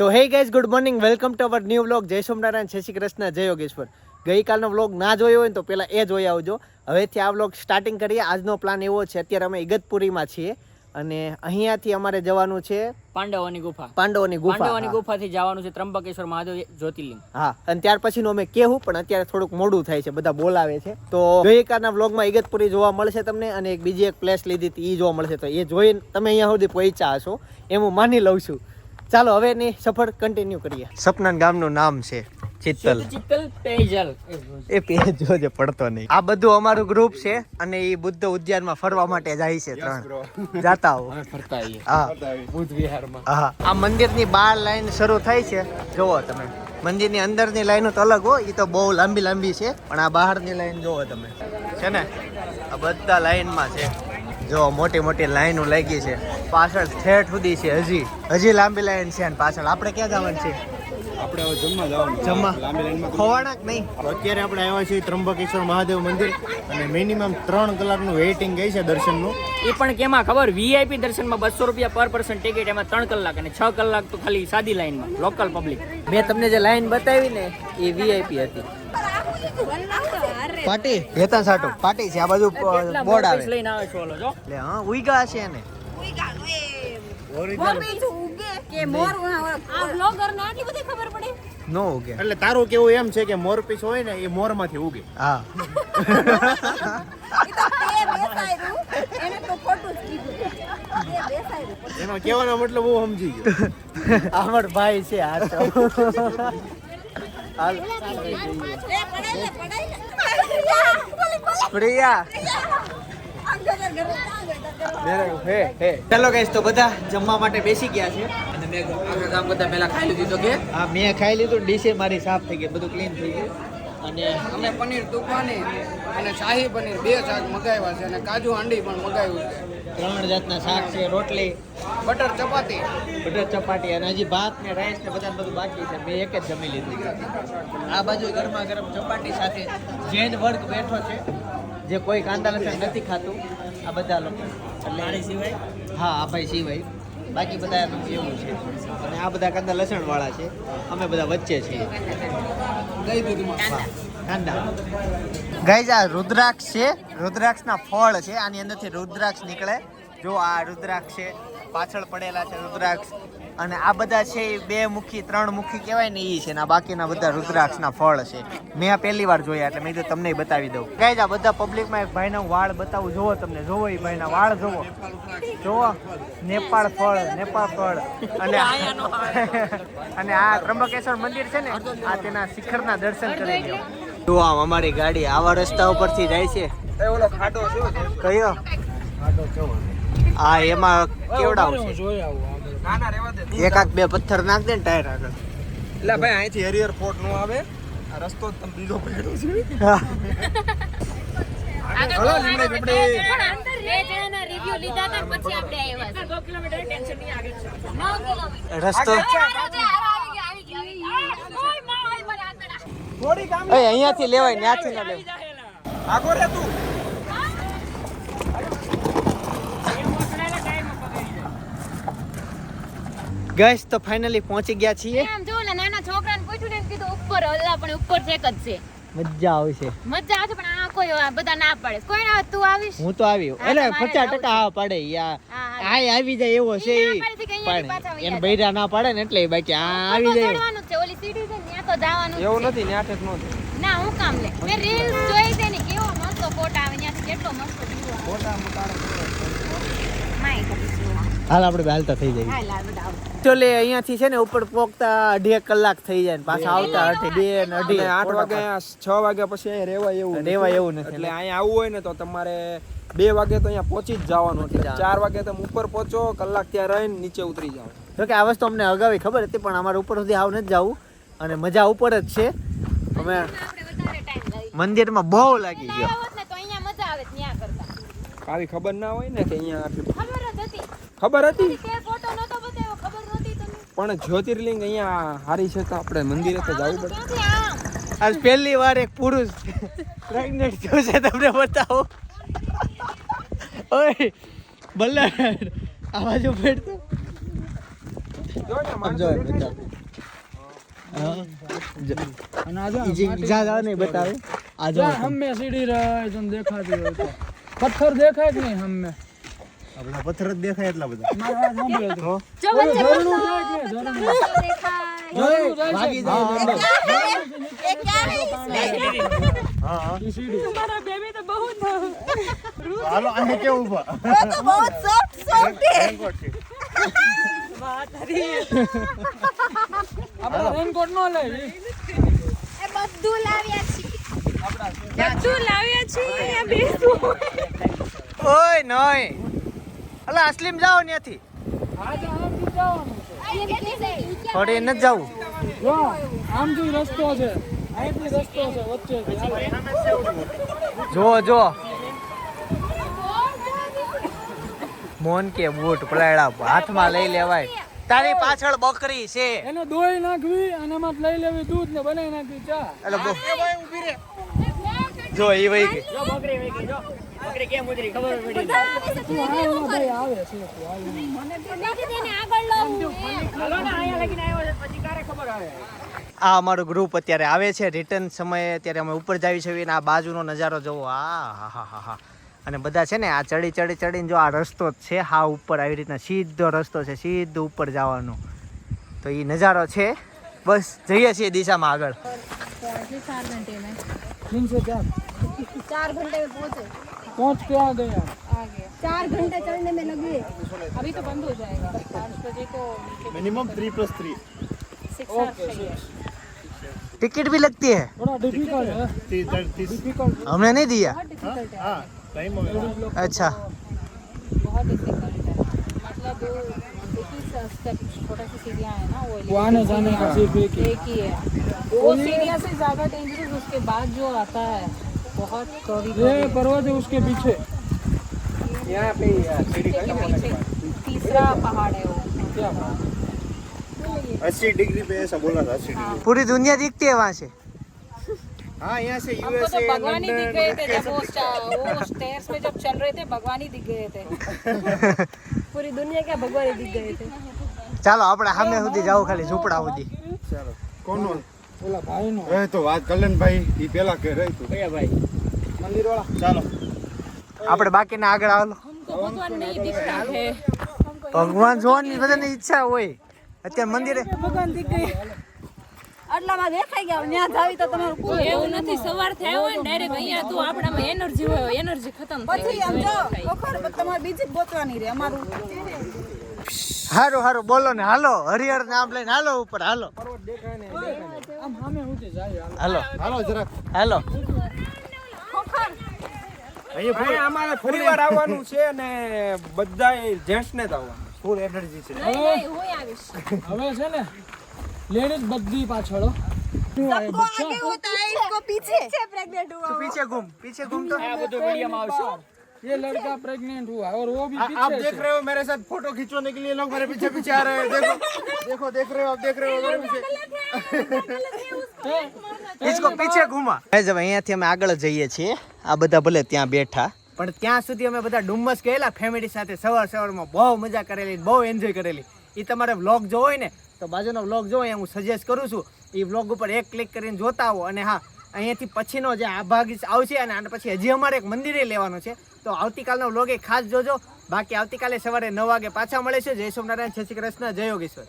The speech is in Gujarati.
તો hey guys good morning welcome to our new vlog જય સોમનારાયણ જય શ્રી કૃષ્ણ જય યોગેશ્વર. ગઈકાલનો વ્લોગ ના જોયો હોય તો પહેલાં એ જોઈ આવજો. હવેથી આ વ્લોગ સ્ટાર્ટિંગ કરીએ. આજનો પ્લાન એવો છે અત્યારે અમે ઇગતપુરીમાં છીએ અને અહીંયાથી અમારે જવાનું છે પાંડવોની ગુફા. પાંડવોની ગુફા પાંડવોની ગુફાથી જવાનું છે ત્રંબકેશ્વર મહાદેવ જ્યોતિર્લિંગ. હા અને ત્યાર પછીનું અમે કેવું પણ અત્યારે થોડુંક મોડું થાય છે બધા બોલાવે છે. તો ગઈકાલના વ્લોગમાં ઇગતપુરી જોવા મળશે તમને અને એક બીજી એક પ્લેસ લીધી હતી એ જોવા મળશે. તો એ જોઈને તમે અહીંયા સુધી પહોંચ્યા હશો એમ હું માની લઉં છું. ચાલો હવે ની સફર કન્ટિન્યુ કરીએ. સપના ગામનું નામ છે ચિત્તલ. ચિત્તલ? પેજલ એ પેજ જોજે પડતો નહીં. આ બધું અમારું ગ્રુપ છે અને એ બુદ્ધ ઉદ્યાનમાં ફરવા માટે જાય છે ત્રણ. જાતા હો ફરતા હા. બુદ્ધ વિહારમાં. હા. આ મંદિરની બાર લાઈન શરૂ થાય છે. જોવો તમે. મંદિરની અંદરની લાઈનો તો અલગ હો એ તો બહુ લાંબી લાંબી છે. પણ આ બહારની લાઈન જોવો તમે. છે ને? આ બધા લાઈનમાં છે. જો મોટી મોટી લાઈનો લાગી છે. પાછળ ઠેઠ સુધી છે હજી. હજી લાંબી લાઈન છે અને પાછળ. આપણે ક્યાં જવાનું છે? આપણે હવે જમવા જવાનું. જમવા. લાંબી લાઈનમાં ખોવાણા કે નહીં. અત્યારે આપણે આવ્યા છીએ ત્રંબકેશ્વર મહાદેવ મંદિર અને મિનિમમ ત્રણ કલાકનું વેઇટિંગ ગઈ છે દર્શનનું. એ પણ કેમાં ખબર? વીઆઈપી દર્શનમાં બસો રૂપિયા પર પર્સન ટિકિટ એમાં ત્રણ કલાક અને છ કલાક તો ખાલી સાદી લાઈનમાં લોકલ પબ્લિક મેં તમને જે લાઈન બતાવી ને એ વીઆઈપી હતી. પાટી? વેતન સાટો. પાટી છે આ બાજુ બોર્ડ આવે. લઈને આવે છો ઓલો જો. લે હા ઉઈગા છે ને નો ઉગે. એટલે તારું કેવું એમ છે કે મોરપીસ હોય ને એ મોરમાંથી ઉગે. હા. એનો કહેવાનો મતલબ હું સમજી ગયો. ભાઈ છે આ તો. હાલ પ્રિયા. હે હે. ચાલો ગાઈસ તો બધા જમવા માટે બેસી ગયા છે. અને મેં આખા ગામ કરતા પહેલા ખાઈ લીધું તો કે? હા મેં ખાઈ લીધું ડીશે મારી સાફ થઈ ગઈ બધું ક્લીન થઈ ગયું. અને અમે પનીર તુફાની અને શાહી પનીર બે શાક મગાવ્યા છે અને કાજુ હાંડી પણ મગાવ્યું છે. ત્રણ જાતના શાક છે રોટલી બટર ચપાટી બટર ચપાટી અને હજી ભાત ને રાઈસ ને બધા બધું બાકી છે. મેં એક જ જમી લીધી. આ બાજુ ગરમા ગરમ ચપાટી સાથે જૈન વર્ગ બેઠો છે. જે કોઈ કાંદા લસણ નથી ખાતું. આ બધા લોકો. એટલે સિવાય? હા આ ભાઈ સિવાય. બાકી બધા એવું છે. અને આ બધા કાંદા લસણ વાળા છે. અમે બધા વચ્ચે છીએ. દહીં દૂધમાં. કાંદા ગાઈઝ આ રુદ્રાક્ષ છે. રુદ્રાક્ષના ફળ છે. આની અંદરથી રુદ્રાક્ષ નીકળે. જો આ રુદ્રાક્ષ છે પાછળ પડેલા છે રુદ્રાક્ષ. અને આ બધા છે એ બે મુખી ત્રણ મુખી કહેવાય ને એ છે. ને આ બાકીના બધા રુદ્રાક્ષના ફળ છે. મેં આ પહેલી વાર જોયા એટલે મેં તો તમને બતાવી દઉં. ગાઈઝ આ બધા પબ્લિકમાં એક ભાઈનો વાળ બતાવું. જોવો તમને જોવો એ ભાઈના વાળ જોવો જોવો નેપાળ ફળ નેપાળ ફળ. અને અને આ ત્રંબકેશ્વર મંદિર છે ને આ તેના શિખરના દર્શન કરી લો જો આમ અમારી ગાડી આવા રસ્તા ઉપરથી જાય છે. ઓલો ખાડો શું છે? કયો? આ એમાં કેવડાવશે જોઈ આવું ના ના રેવા દે એકાદ બે પથ્થર નાખ દે ને ટાયર આગળ. એટલે ભાઈ અહીંથી હરિહર ફોર્ટ નો આવે. આ રસ્તો તમે બીજો પડ્યો છે. રસ્તો થોડી કામ એ અહીંયાથી લેવાય ત્યાંથી ના લેવાય. આગો રે તું. ગેસ તો ફાઇનલી પહોંચી ગયા છીએ. નાના છોકરાને પૂછ્યું ને કીધું ઉપર અલ્લા પણ ઉપર છે જ છે. મજા આવશે મજા આવશે પણ આ કોઈ આ બધા ના પાડે. કોઈ ના તું આવીશ? હું તો આવી. એટલે પચાસ ટકા હા પડે. યા. આ આવી જાય એવો છે. પાડે એને બૈરા ના પાડે ને એટલે બાકી આ આવી જાય. છે. ઓલી સીડી ને જવાનું એવું નથી ને ઠેક નો ના હું કામ લે? મે રીલ્સ જોઈ છે ને કેવો મસ્ત ફોટા આવે ત્યાંથી કેટલો મસ્ત આવે. ફોટા માય હાલ આપણે હાલતા થઈ જાય. ચોલે અહીંયાથી છે ને ઉપર પોકતા અઢી કલાક થઈ જાય ને પાછા આવતા અઢી બે ને અઢી. આઠ વાગે છ વાગ્યા પછી અહીંયા રહેવા એવું રહેવા એવું નથી. એટલે અહીંયા આવવું હોય ને તો તમારે બે વાગે તો અહીંયા પહોંચી જ જવાનું એટલે ચાર વાગે તમે ઉપર પહોંચો કલાક ત્યાં રહીને નીચે ઉતરી જાઓ. જો કે આ વસ્તુ અમને અગાઉ ખબર હતી પણ અમારે ઉપર સુધી આવ નથી જવું. અને મજા ઉપર જ છે. અમે. મંદિરમાં બહુ લાગી ગયો. આવત ને તો અહીંયા મજા આવે ત્યાં કરતા આવી ખબર ના હોય ને કે અહીંયા ખબર હતી. ખબર હતી? તે ફોટો નતો બતાવ્યો ખબર નહોતી તમને. પણ જ્યોતિર્લિંગ અહીંયા હારી છે તો આપણે મંદિરે તો જવું પડે આજ પહેલી વાર એક પુરુષ પ્રેગ્નેન્ટ થયો છે તમને બતાવો. ઓય બલ્લા આ બાજુ ફેરતો જો ને જે જા જા નહીં બતાવે આ જો હમે સીડી રહે તને દેખાતી હોય તો પથ્થર દેખાય કે નહીં હમે આપણા પથ્થર જ દેખાય એટલા બધા મારો હાથ સાંભળ્યો તો જો વચ્ચે ઝરણું જાય કે નહીં? ઝરણું મસ્ત દેખાય ઝરણું જાય ભાગી છે જાય અંદર. એ ક્યારે હા હા ઈ સીડી તો હાલો અહીંયા કેવું ઊભા રેનકોટ છે આપણે રેનકોટ નો લઈ. એ બધું લાવ્યા છીએ. બધું લાવ્યા છીએ અહીંયા બેસું ઓય નોય. અલા અસલીમ જાઓ ત્યાંથી થોડી ન જાવું. જો આમથી રસ્તો છે. અહીંથી રસ્તો છે વચ્ચે જો જો. મોન કે બૂટ પલાયડા હાથમાં લઈ લેવાય. તારી પાછળ બકરી છે. એને દોઈ નાખવી અને એમાં લઈ લેવી દૂધ ને બનાવી નાખવી ચા. એટલે બહુ જો એ વહી ગઈ. જો બકરી વહી ગઈ જો. બકરી કેમ ઉતરી? ખબર પડી ભાઈ આવે છે તું હાલ. આગળ લાવું હાલો ને અહીંયા લગીને આવ્યો છે. પછી કારે ખબર આવે? આ અમારું ગ્રુપ અત્યારે આવે છે. રિટર્ન સમયે અત્યારે અમે ઉપર જાવી છીએ અને આ બાજુનો નજારો જોવો. આ હા હા હા હા. અને બધા છે ને આ ચડી ચડી ચડીને જો આ રસ્તો જ છે હા ઉપર આવી રીતના સીધો રસ્તો છે સીધો ઉપર જવાનો તો એ નજારો છે બસ જઈએ છીએ દિશામાં આગળ चार घंटे में तीन से चार चार घंटे में पहुंचे पहुंच के आ गए आप आगे चार घंटे चढ़ने में लगे अभी तो बंद हो जाएगा पाँच बजे को minimum three plus three ticket भी लगती है थोड़ा डिफिकल्ट है ત્રીસ डिफिकल्ट हमने नहीं दिया अच्छा। छोटा सी सीढ़ियाँ है मतलब ना वो जाने का एक ही है। वो सीढ़िया से ज़्यादा डेंजरस उसके बाद जो आता है बहुत ये पर्वत है उसके पीछे। यहाँ पे तीसरा पहाड़ है वो। क्या अस्सी डिग्री पे ऐसा बोला था अस्सी डिग्री पूरी दुनिया दिखती है वहाँ से। हाँ यहाँ से हमको तो यूएसए भगवान ही दिख गए थे जब वो स्टा- वो स्टेयर्स में जब चल रहे थे भगवान ही दिख गए थे पूरी दुनिया के भगवान ही दिख गए थे ચાલો આપણે સામે સુધી જાવ ખાલી ઝૂંપડા સુધી કોનો बोला भाई नो એ તો વાત કલ્યાણભાઈ ઈ પેલા કે રહી તું કયા ભાઈ मंदिर वाला ચાલો આપણે બાકીના આગળ આવો हमको भगवान नहीं दिखता है ભગવાન જોવાની બધાની ઈચ્છા હોય અત્યારે મંદિરે ભગવાન દિખ ગઈ આટલામાં દેખાઈ ગયા ત્યાં જાવી તો તમારું એવું નથી સવાર થાય હોય ને ડાયરેક્ટ અહીંયા તો આપણામાં એનર્જી હોય એનર્જી ખતમ પછી આમ જો વખર તમારે બીજી ગોતવાની રે અમારું હારું હારો બોલો ને હાલો હરિહર નામ લઈને હાલો ઉપર હાલો. આમ સામે ઊંચે જાય હાલો. હાલો. જરાક. હાલો. અહીંયા અમારે ફરી વાર આવવાનું છે અને બધા જેન્ટ્સ ને જ આવવાનું. ફૂલ એનર્જી છે. નહીં નહીં હું આવીશ હવે છે ને લેડીઝ બધી પાછળ હો. શું આ એ બચ્ચા? તું પીછે ઘૂમ પીછે ઘૂમ તો આ બધું વિડીયોમાં આવશે ये लड़का प्रेग्नेंट हुआ और वो भी आ- आप पीछे देख से। रहे हो मेरे साथ फोटो खींचवाने के लिए लोग मेरे पीछे पीछे आ रहे हैं देखो देखो देख रहे हो आप देख रहे हो मेरे पीछे इसको પીછે ઘુમા ગાઈઝ હવે અહીંયાથી અમે આગળ જઈએ છીએ આ બધા ભલે ત્યાં બેઠા પણ ત્યાં સુધી અમે બધા ડુમ્મસ ગયેલા ફેમિલી સાથે સવાર સવારમાં બહુ મજા કરેલી બહુ એન્જોય કરેલી એ તમારે વ્લોગ જોવો હોય ને તો બાજુનો વ્લોગ જોવો એ હું સજેસ્ટ કરું છું એ વ્લોગ ઉપર એક ક્લિક કરીને જોતા આવો. અને હા, અહીંયાથી પછીનો જે આ ભાગ આવશે અને આના પછી હજી અમારે એક મંદિરે લેવાનો છે. તો આવતીકાલનો વ્લોગ એ ખાસ જોજો. બાકી આવતીકાલે સવારે નવ વાગે પાછા મળે છે. જય સોમનારાયણ જય શ્રી કૃષ્ણ, જય યોગેશ્વર.